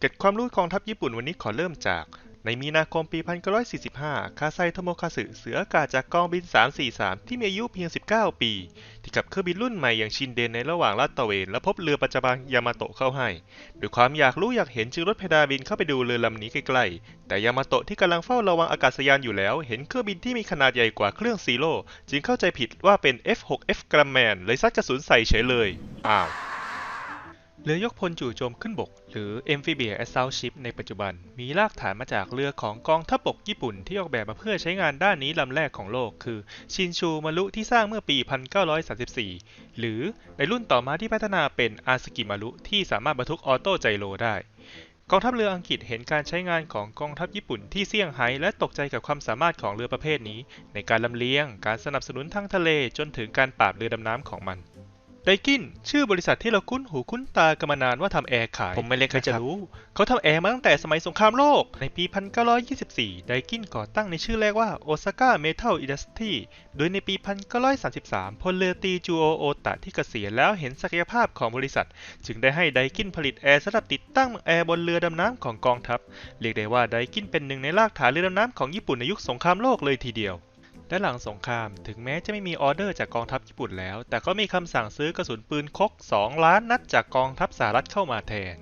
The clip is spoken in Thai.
เกร็ดความรู้กองทัพญี่ปุ่นวันนี้ขอเริ่มจาก ในมีนาคมปี 1945 คาไซโทโมคาสึเสืออากาศจากกองบิน 343 ที่มีอายุเพียง 19 ปี ที่ขับเครื่องบินรุ่นใหม่อย่างชินเดนในระหว่างลาดตระเวน และพบเรือประจำบางยามาโตะเข้าให้ ด้วยความอยากรู้อยากเห็นจึงลดเพดานบินเข้าไปดูเรือลำนี้ใกล้ๆ แต่ยามาโตะที่กำลังเฝ้าระวังอากาศยานอยู่แล้ว เห็นเครื่องบินที่มีขนาดใหญ่กว่าเครื่องซีโร่จึงเข้าใจผิดว่าเป็น F6F กรัมแมนเลยซัดกระสุนใส่เฉยเลย อ้าว เรือยกพลจู่โจมขึ้นบก หรือ Amphibious Assault Ship ในปัจจุบัน มีรากฐานมาจากเรือของกองทัพบกญี่ปุ่นที่ออกแบบมาเพื่อใช้งานด้านนี้ลำแรกของโลก คือชินชูมารุที่สร้างเมื่อปี 1934 หรือในรุ่นต่อมาที่พัฒนาเป็นอาสกิมารุที่สามารถบรรทุกออโต้ไจโรได้ กองทัพเรืออังกฤษเห็นการใช้งานของกองทัพญี่ปุ่นที่เซี่ยงไฮ้และตกใจกับความสามารถของเรือประเภทนี้ ในการลำเลียง การสนับสนุนทางทะเลจนถึงการปราบเรือดำน้ำของมัน ไดกินชื่อบริษัทที่เราคุ้นหูคุ้นตากันมานานว่าทำแอร์ขาย ผมไม่เล็กใครจะรู้ เขาทำแอร์มาตั้งแต่สมัยสงครามโลก ในปี 1924 ไดกินก่อตั้งในชื่อแรกว่าโอซาก้าเมทัลอินดัสทรีโดยในปี 1933 พลเรือตรีจูโอโอตะที่เกษียณแล้วเห็นศักยภาพของบริษัท จึงได้ให้ไดกินผลิตแอร์สำหรับติดตั้งแอร์บนเรือดำน้ำของกองทัพ เรียกได้ว่าไดกินเป็นหนึ่งในรากฐานเรือดำน้ำของญี่ปุ่นในยุคสงครามโลกเลยทีเดียว และหลังสงครามถึงแม้จะไม่มีออเดอร์จากกองทัพญี่ปุ่นแล้ว แต่ก็มีคำสั่งซื้อกระสุนปืนคก 2 ล้านนัดจากกองทัพสหรัฐเข้ามาแทน